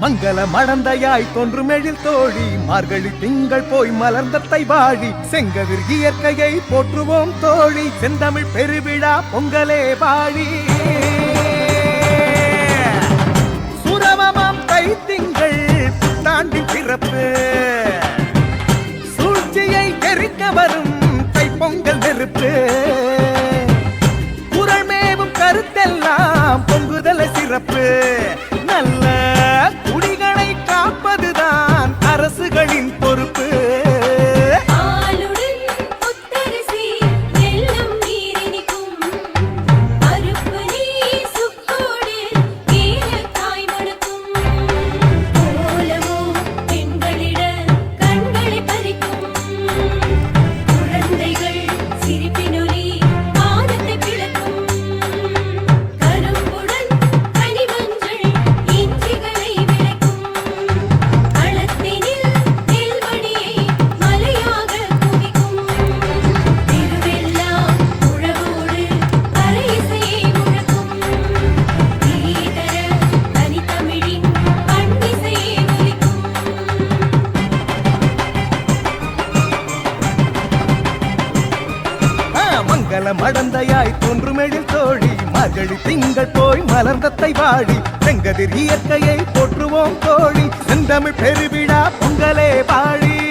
மங்கள மடந்தையாய் தோன்றும் எழில் தோழி. மார்கழி திங்கள் போய் மலர்ந்தத்தை வாழி செங்கதிர் இயற்கையை போற்றுவோம் தோழி. செந்தமிழ் பெருவிழா பொங்கலே வாழி. சுரவமாம் தை திங்கள் புத்தாண்டின் பிறப்பு. சூழ்ச்சியை எரிக்க வரும் தைப்பொங்கல் நெருப்பு. குரல் மேவும் கருத்தெல்லாம் பொங்குதல சிறப்பு. மங்கள மடந்தையாய் தோன்றும் எழில் தோழி மகளி திங்கள் போய் மலர்ந்தத்தை வாடி செங்கதிர் இயற்கையை போற்றுவோம் தோழி செந்தமிழ் பெருவிழா பொங்கலே வாழி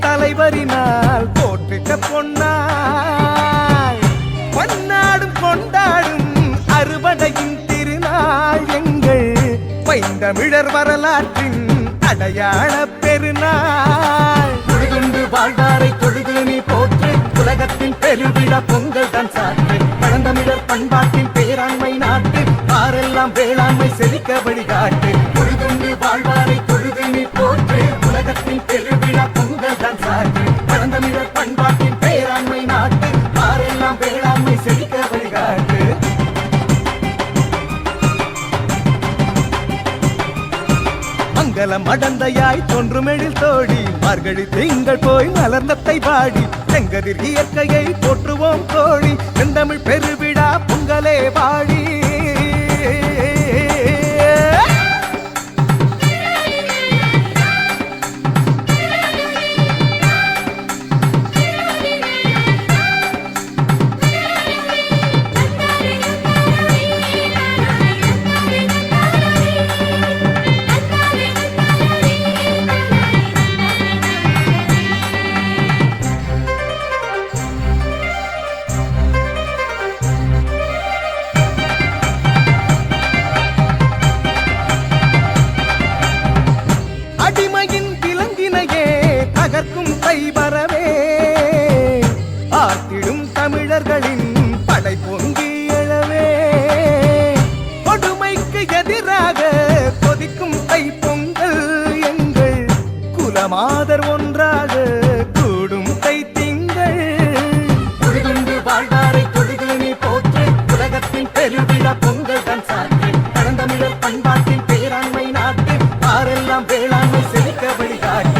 தலைவரினால் போற்றிட்ட பொன்னாள் பன்னாடும் கொண்டாடும் அறுவடையின் திருநாள் எங்கள் பைந்தமிழர் வரலாற்றின் அடையாள பெருநாள். தொழுதுண்டு வாழ்வாரை தொழுது நீ போற்று. உலகத்தின் பெருவிழா பொங்கல் தான் சாற்று. பழந்தமிழர் பண்பாட்டின் பேராண்மை நாட்டு. யாரெல்லாம் வேளாண்மை செழிக்க வழிகாட்டு. தொழுதுண்டு வாழ்வாரை மங்கள மடந்தையாய் தோன்றும் எழில் தோழி. மார்கழி திங்கள் போய் மலர்ந்தத்தை பாடி. செங்கதிர் இயற்கையை போற்றுவோம் தோழி. செந்தமிழ் பெருவிழா பொங்கலே பாடி. எதிராக கொதிக்கும் ஐ பொங்கல் எங்கள் குலமாதர் ஒன்றாக கூடும் கை திங்கள். உழுதுண்டு வாழ்வாரை தொழுகிழமை போற்று உலகத்தின் பெருவிழா பொங்கல் தான் சாற்றி பழந்தமிழர் பண்பாட்டின் பேராண்மை நாட்டில் பாரெல்லாம் வேளாண்மை செழிக்க வழிகாட்டு.